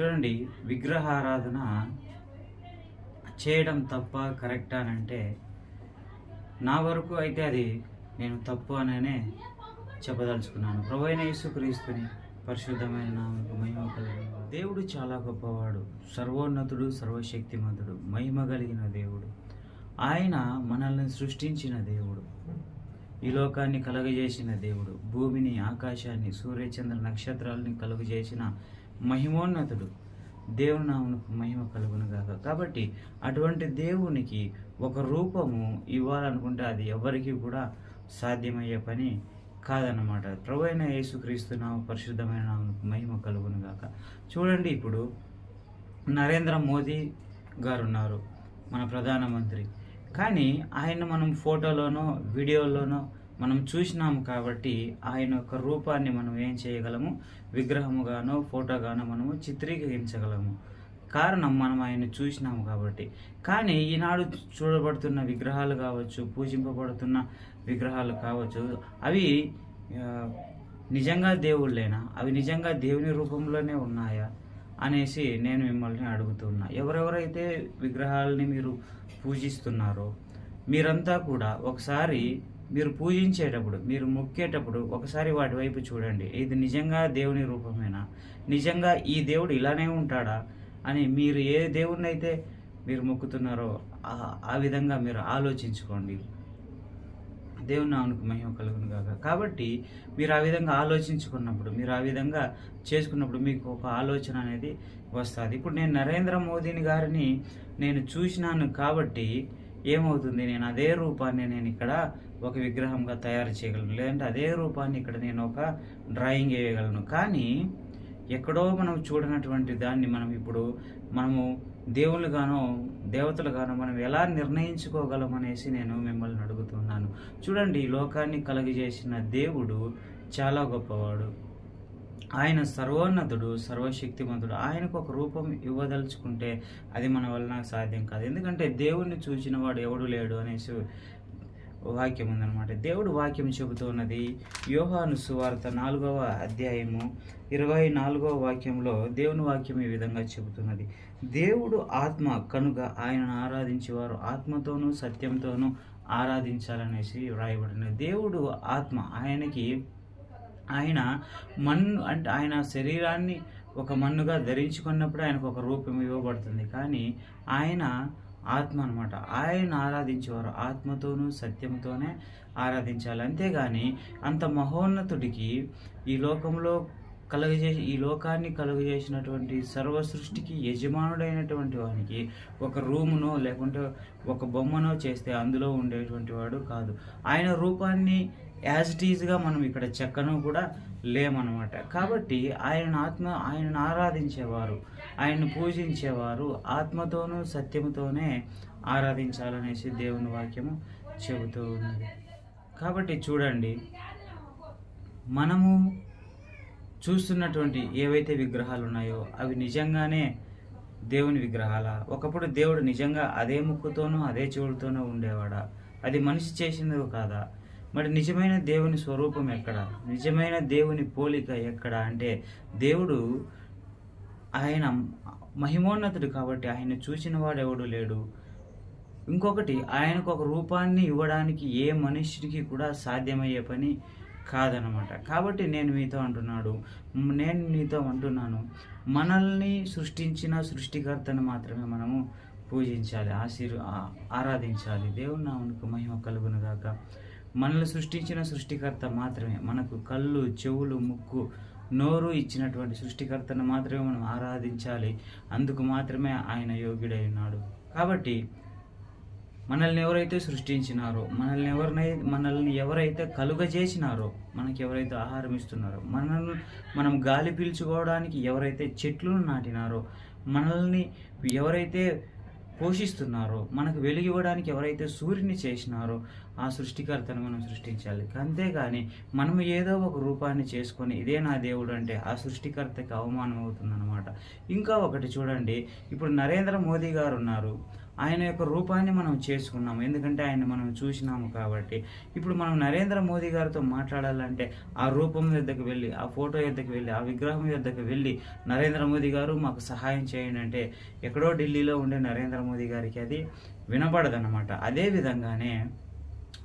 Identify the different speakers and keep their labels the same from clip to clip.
Speaker 1: చూడండి విగ్రహారాధన చేయడం తప్ప కరెక్ట్ అని అంటే నా వరకు అయితే అది నేను తప్పు అననే చెప్పదలుచుకున్నాను. ప్రభైన యేసుక్రీస్తుని పరిశుద్ధమైన మహిమ కలిగిన. దేవుడు చాలా గొప్పవాడు. సర్వోన్నతుడు సర్వశక్తిమంతుడు మహిమ కలిగిన దేవుడు. ఆయన మనల్ని సృష్టించిన దేవుడు. ఈ లోకాన్ని కలుగజేసిన దేవుడు. భూమిని ఆకాశాన్ని సూర్యచంద్ర నక్షత్రాలని కలుగజేసిన మహిమోన్నతుడు. దేవుని నామకు మహిమ కలుగునుగాక కాబట్టి అటువంటి దేవునికి ఒక రూపము ఇవ్వాలనుకుంటే అది ఎవరికి కూడా సాధ్యమయ్యే పని కాదన్నమాట. ప్రభు అయిన యేసుక్రీస్తు నామ పరిశుద్ధమైన నామకు మహిమ కలుగునుగాక చూడండి ఇప్పుడు నరేంద్ర మోదీ గారు ఉన్నారు మన ప్రధానమంత్రి. కానీ ఆయన మనం ఫోటోలోనో వీడియోలోనో మనం చూసినాము కాబట్టి ఆయన యొక్క రూపాన్ని మనం ఏం చేయగలము? విగ్రహముగానో ఫోటోగానో మనము చిత్రీకరించగలము. కారణం మనం ఆయన చూసినాము కాబట్టి. కానీ ఈనాడు చూడబడుతున్న విగ్రహాలు కావచ్చు పూజింపబడుతున్న విగ్రహాలు కావచ్చు అవి నిజంగా దేవుళ్ళేనా? అవి నిజంగా దేవుని రూపంలోనే ఉన్నాయా? అనేసి నేను మిమ్మల్ని అడుగుతున్నా. ఎవరెవరైతే విగ్రహాలని మీరు పూజిస్తున్నారో మీరంతా కూడా ఒకసారి మీరు పూజించేటప్పుడు మీరు మొక్కేటప్పుడు ఒకసారి వాటి వైపు చూడండి. ఇది నిజంగా దేవుని రూపమేనా? నిజంగా ఈ దేవుడు ఇలానే ఉంటాడా? అని మీరు ఏ దేవుడిని అయితే మీరు మొక్కుతున్నారో ఆ- విధంగా మీరు ఆలోచించుకోండి. దేవుని నామకు మహిమ కలుగును కాక కాబట్టి మీరు ఆ విధంగా ఆలోచించుకున్నప్పుడు మీరు ఆ విధంగా చేసుకున్నప్పుడు మీకు ఒక ఆలోచన అనేది వస్తుంది. ఇప్పుడు నేను నరేంద్ర మోదీని గారిని నేను చూసినాను కాబట్టి ఏమవుతుంది? నేను అదే రూపాన్ని నేను ఇక్కడ ఒక విగ్రహంగా తయారు చేయగలను. లేదంటే అదే రూపాన్ని ఇక్కడ నేను ఒక డ్రాయింగ్ వేయగలను. కానీ ఎక్కడో మనం చూడనటువంటి దాన్ని మనం ఇప్పుడు మనము దేవుళ్ళుగానో దేవతలుగానో మనం ఎలా నిర్ణయించుకోగలం అనేసి నేను మిమ్మల్ని అడుగుతున్నాను. చూడండి ఈ లోకాన్ని కలుగజేసిన దేవుడు చాలా గొప్పవాడు. ఆయన సర్వోన్నతుడు సర్వశక్తిమంతుడు. ఆయనకు ఒక రూపం ఇవ్వదలుచుకుంటే అది మన వలన సాధ్యం కాదు. ఎందుకంటే దేవుణ్ణి చూసిన వాడు ఎవడు లేడు అనేసి వాక్యం ఉందన్నమాట. దేవుడు వాక్యం చెబుతున్నది యోహాను సువార్త నాలుగవ అధ్యాయము ఇరవై నాలుగవ వాక్యంలో దేవుని వాక్యం ఈ విధంగా చెబుతున్నది. దేవుడు ఆత్మ కనుక ఆయనను ఆరాధించేవారు ఆత్మతోనూ సత్యంతోనూ ఆరాధించాలనేసి వ్రాయబడినది. దేవుడు ఆత్మ ఆయనకి ఆయన మన్ను అంటే ఆయన శరీరాన్ని ఒక మన్నుగా ధరించుకున్నప్పుడు ఆయనకు ఒక రూపం ఇవ్వబడుతుంది. కానీ ఆయన ఆత్మ అనమాట ఆయన ఆరాధించేవారు ఆత్మతోనూ సత్యంతోనే ఆరాధించాలి. అంతేగాని అంత మహోన్నతుడికి ఈ లోకంలో కలుగజేసి ఈ లోకాన్ని కలుగజేసినటువంటి సర్వ సృష్టికి యజమానుడైనటువంటి వానికి ఒక రూమునో లేకుంటే ఒక బొమ్మనో చేస్తే అందులో ఉండేటువంటి వాడు కాదు. ఆయన రూపాన్ని యాజ్ ఇట్ ఈజ్గా మనం ఇక్కడ చెక్కను కూడా లేమన్నమాట కాబట్టి ఆయన ఆత్మ ఆయనను ఆరాధించేవారు ఆయన్ని పూజించేవారు ఆత్మతోనూ సత్యముతోనే ఆరాధించాలనేసి దేవుని వాక్యము చెబుతూ ఉన్నది. కాబట్టి చూడండి మనము చూస్తున్నటువంటి ఏవైతే విగ్రహాలు ఉన్నాయో అవి నిజంగానే దేవుని విగ్రహాల? ఒకప్పుడు దేవుడు నిజంగా అదే ముక్కుతోనూ అదే చెవులతోనూ ఉండేవాడా? అది మనిషి చేసినది కాదా? మరి నిజమైన దేవుని స్వరూపం ఎక్కడ? నిజమైన దేవుని పోలిక ఎక్కడ? అంటే దేవుడు ఆయన మహిమోన్నతుడు కాబట్టి ఆయన చూసిన వాడు ఎవడు లేడు. ఇంకొకటి ఆయనకు ఒక రూపాన్ని ఇవ్వడానికి ఏ మనిషికి కూడా సాధ్యమయ్యే పని కాదనమాట కాబట్టి నేను మీతో అంటున్నాడు. నేను మీతో అంటున్నాను. మనల్ని సృష్టించిన సృష్టికర్తను మాత్రమే మనము పూజించాలి ఆశీర్ ఆరాధించాలి. దేవుని నామనికి మహిమ కలుగును గాక మనల్ని సృష్టించిన సృష్టికర్త మాత్రమే. మనకు కళ్ళు చెవులు ముక్కు నోరు ఇచ్చినటువంటి సృష్టికర్తను మాత్రమే మనం ఆరాధించాలి. అందుకు మాత్రమే ఆయన యోగ్యుడై ఉన్నాడు. కాబట్టి మనల్ని ఎవరైతే సృష్టించినారో మనల్ని ఎవరినై మనల్ని ఎవరైతే కలుగజేసినారో మనకి ఎవరైతే ఆహారం ఇస్తున్నారో మనల్ని మనం గాలి పీల్చుకోవడానికి ఎవరైతే చెట్లను నాటినారో మనల్ని ఎవరైతే పోషిస్తున్నారో మనకు వెలుగివ్వడానికి ఎవరైతే సూర్యుని చేసినారో ఆ సృష్టికర్తను మనం సృష్టించాలి. అంతేగాని మనము ఏదో ఒక రూపాన్ని చేసుకొని ఇదే నా దేవుడు అంటే ఆ సృష్టికర్తకి అవమానం అవుతుందన్నమాట ఇంకా ఒకటి చూడండి. ఇప్పుడు నరేంద్ర మోదీ గారు ఉన్నారు. ఆయన యొక్క రూపాన్ని మనం చేసుకున్నాము. ఎందుకంటే ఆయన మనం చూసినాము కాబట్టి. ఇప్పుడు మనం నరేంద్ర మోదీ గారితో మాట్లాడాలంటే ఆ రూపం యొద్దకు వెళ్ళి ఆ ఫోటో యొద్దకు వెళ్ళి ఆ విగ్రహం యొద్దకు వెళ్ళి నరేంద్ర మోదీ గారు మాకు సహాయం చేయండి అంటే ఎక్కడో ఢిల్లీలో ఉండే నరేంద్ర మోదీ గారికి అది వినపడదన్నమాట. అదే విధంగానే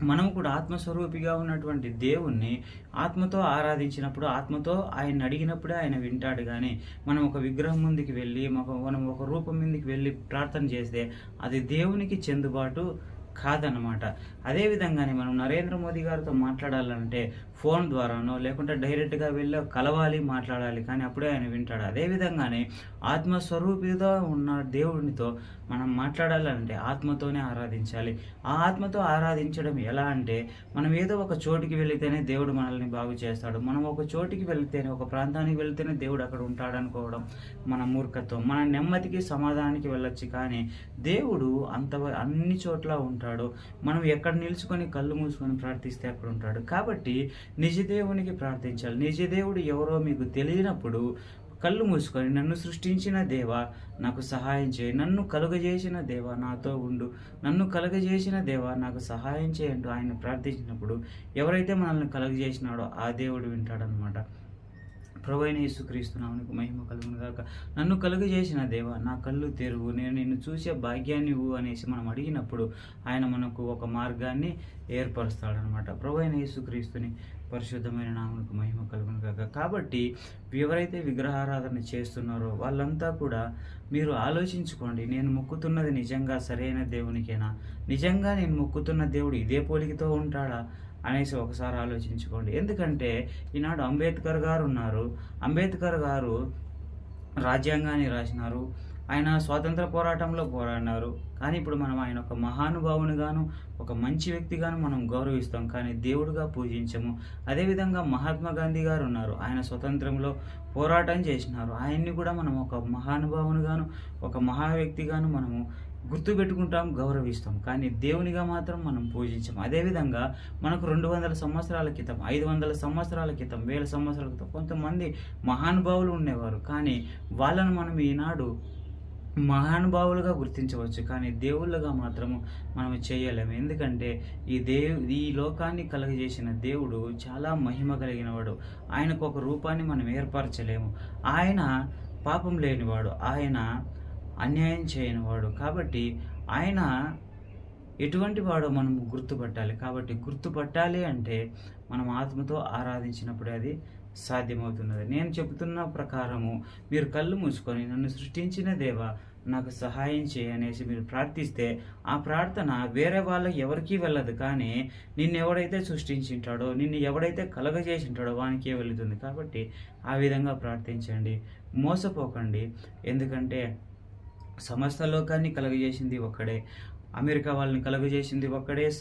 Speaker 1: మనం కూడా ఆత్మస్వరూపిగా ఉన్నటువంటి దేవుణ్ణి ఆత్మతో ఆరాధించినప్పుడు ఆత్మతో ఆయన అడిగినప్పుడే ఆయన వింటాడు. కానీ మనం ఒక విగ్రహం ముందుకు వెళ్ళి మనం ఒక రూపం ముందుకు వెళ్ళి ప్రార్థన చేస్తే అది దేవునికి చెందుబాటు కాదనమాట అదేవిధంగానే మనం నరేంద్ర మోదీ గారితో మాట్లాడాలంటే ఫోన్ ద్వారానో లేకుంటే డైరెక్ట్గా వెళ్ళి కలవాలి మాట్లాడాలి కానీ అప్పుడే ఆయన వింటాడు. అదేవిధంగానే ఆత్మస్వరూపిగా ఉన్న దేవునితో మనం మాట్లాడాలంటే ఆత్మతోనే ఆరాధించాలి. ఆ ఆత్మతో ఆరాధించడం ఎలా అంటే మనం ఏదో ఒక చోటికి వెళితేనే దేవుడు మనల్ని బాగు చేస్తాడు. మనం ఒక చోటికి వెళితేనే ఒక ప్రాంతానికి వెళితేనే దేవుడు అక్కడ ఉంటాడనుకోవడం మన మూర్ఖత్వం. మన నెమ్మదికి సమాధానానికి వెళ్ళొచ్చు కానీ దేవుడు అంత అన్ని చోట్ల ఉంటాడు. మనం ఎక్కడ నిలుచుకొని కళ్ళు మూసుకొని ప్రార్థిస్తే అక్కడ ఉంటాడు. కాబట్టి నిజ దేవునికి ప్రార్థించాలి. నిజ దేవుడు ఎవరో మీకు తెలియనప్పుడు కళ్ళు మూసుకొని నన్ను సృష్టించిన దేవా నాకు సహాయం చేయి. నన్ను కలుగజేసిన దేవా నాతో ఉండు. నన్ను కలుగజేసిన దేవా నాకు సహాయం చేయండు. ఆయన ప్రార్థించినప్పుడు ఎవరైతే మనల్ని కలుగజేసినాడో ఆ దేవుడు వింటాడనమాట ప్రభు యేసుక్రీస్తున్నావునికి మహిమ కలుగును గాక. నన్ను కలుగజేసిన దేవా నా కళ్ళు తెరువు. నేను నిన్ను చూసే భాగ్యాన్ని ఇవ్వు అనేసి మనం అడిగినప్పుడు ఆయన మనకు ఒక మార్గాన్ని ఏర్పరుస్తాడనమాట ప్రభు యేసుక్రీస్తుని పరిశుద్ధమైన నామునికి మహిమ కలుగును గాక. కాబట్టి ఎవరైతే విగ్రహారాధన చేస్తున్నారో వాళ్ళంతా కూడా మీరు ఆలోచించుకోండి నేను మొక్కుతున్నది నిజంగా సరైన దేవునికేనా? నిజంగా నేను మొక్కుతున్న దేవుడు ఇదే పోలికతో ఉంటాడా? అనేసి ఒకసారి ఆలోచించుకోండి. ఎందుకంటే ఈనాడు అంబేద్కర్ గారు ఉన్నారు. అంబేద్కర్ గారు రాజ్యాంగాన్ని రాసినారు. ఆయన స్వాతంత్ర పోరాటంలో పోరాడినారు. కానీ ఇప్పుడు మనం ఆయన ఒక మహానుభావునిగాను ఒక మంచి వ్యక్తిగాను మనం గౌరవిస్తాం. కానీ దేవుడిగా పూజించము. అదేవిధంగా మహాత్మా గాంధీ గారు ఉన్నారు. ఆయన స్వతంత్రంలో పోరాటం చేసినారు. ఆయన్ని కూడా మనం ఒక మహానుభావునిగాను ఒక మహా వ్యక్తిగాను మనము గుర్తుపెట్టుకుంటాం గౌరవిస్తాం. కానీ దేవునిగా మాత్రం మనం పూజించాం అదేవిధంగా మనకు రెండు వందల సంవత్సరాల క్రితం ఐదు వందల సంవత్సరాల క్రితం వేల సంవత్సరాల క్రితం కొంతమంది మహానుభావులు ఉండేవారు. కానీ వాళ్ళను మనం ఈనాడు మహానుభావులుగా గుర్తించవచ్చు కానీ దేవుళ్ళగా మాత్రము మనం చేయలేము. ఎందుకంటే ఈ దేవు ఈ లోకాన్ని కలగజేసిన దేవుడు చాలా మహిమ కలిగినవాడు. ఆయనకు ఒక రూపాన్ని మనం ఏర్పరచలేము. ఆయన పాపం లేనివాడు ఆయన అన్యాయం చేయనివాడు. కాబట్టి ఆయన ఎటువంటి వాడో మనం గుర్తుపట్టాలి. కాబట్టి గుర్తుపట్టాలి అంటే మనం ఆత్మతో ఆరాధించినప్పుడే అది సాధ్యమవుతున్నది. నేను చెబుతున్న ప్రకారము మీరు కళ్ళు మూసుకొని నన్ను సృష్టించిన దేవా నాకు సహాయం చేయనేసి మీరు ప్రార్థిస్తే ఆ ప్రార్థన వేరే వాళ్ళ ఎవరికీ వెళ్ళదు. కానీ నిన్ను ఎవడైతే సృష్టించింటాడో నిన్ను ఎవడైతే కలగజేసింటాడో వానికే వెళుతుంది? కాబట్టి ఆ విధంగా ప్రార్థించండి. మోసపోకండి. ఎందుకంటే సమస్త లోకాన్ని కలుగజేసింది ఒక్కడే. అమెరికా వాళ్ళని కలుగజేసింది ఒక్కడే.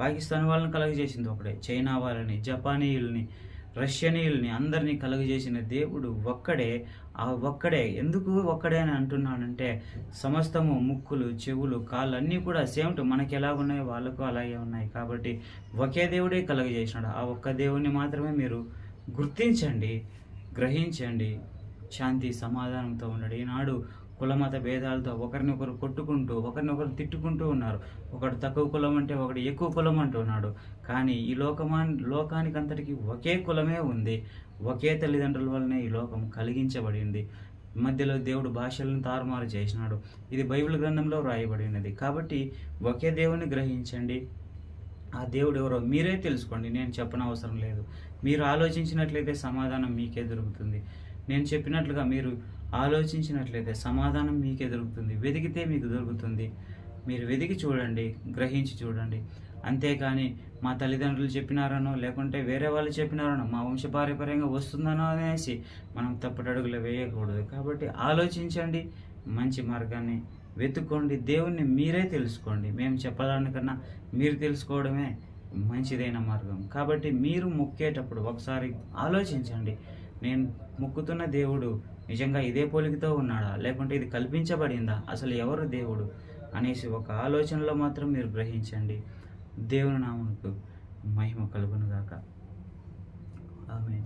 Speaker 1: పాకిస్తాన్ వాళ్ళని కలుగజేసింది ఒకడే చైనా వాళ్ళని జపానీయుల్ని రష్యనీయుల్ని అందరినీ కలుగజేసిన దేవుడు ఒక్కడే ఆ ఒక్కడే ఎందుకు ఒక్కడే అని అంటున్నాడంటే సమస్తము ముక్కులు చెవులు కాళ్ళు అన్నీ కూడా సేమ్ టు మనకి ఎలా ఉన్నాయో వాళ్ళకు అలాగే ఉన్నాయి కాబట్టి ఒకే దేవుడే కలుగజేసినాడు. ఆ ఒక్క దేవుని మాత్రమే మీరు గుర్తించండి గ్రహించండి శాంతి సమాధానంతో ఉండండి. ఈనాడు కులమత భేదాలతో ఒకరినొకరు కొట్టుకుంటూ ఒకరినొకరు తిట్టుకుంటూ ఉన్నారు. ఒకడు తక్కువ కులం అంటే ఒకడు ఎక్కువ కులం అంటున్నాడు. కానీ ఈ లోకమా లోకానికి అంతటికీ ఒకే కులమే ఉంది. ఒకే తల్లిదండ్రుల వల్లనే ఈ లోకం కలిగించబడింది. మధ్యలో దేవుడు భాషలను తారుమారు చేసినాడు. ఇది బైబిల్ గ్రంథంలో వ్రాయబడినది. కాబట్టి ఒకే దేవుని గ్రహించండి. ఆ దేవుడు ఎవరో మీరే తెలుసుకోండి. నేను చెప్పనవసరం లేదు. మీరు ఆలోచించినట్లయితే సమాధానం మీకే దొరుకుతుంది. నేను చెప్పినట్లుగా మీరు ఆలోచించినట్లయితే సమాధానం మీకే దొరుకుతుంది వెతికితే మీకు దొరుకుతుంది. మీరు వెతికి చూడండి గ్రహించి చూడండి. అంతేకాని మా తల్లిదండ్రులు చెప్పినారనో లేకుంటే వేరే వాళ్ళు చెప్పినారనో మా వంశపారంపర్యంగా వస్తుందనో అనేసి మనం తప్పటడుగులు వేయకూడదు. కాబట్టి ఆలోచించండి మంచి మార్గాన్ని వెతుక్కోండి దేవుణ్ణి మీరే తెలుసుకోండి. మేము చెప్పడానికన్నా మీరు తెలుసుకోవడమే మంచిదైన మార్గం. కాబట్టి మీరు మొక్కేటప్పుడు ఒకసారి ఆలోచించండి. నేను మొక్కుతున్న దేవుడు నిజంగా ఇదే పోలికతో ఉన్నాడా? లేకుంటే ఇది కల్పించబడిందా? అసలు ఎవరు దేవుడు? అనేసి ఒక ఆలోచనలో మాత్రం మీరు గ్రహించండి. దేవుని నామకు మహిమ కలుగునుగాక ఆమె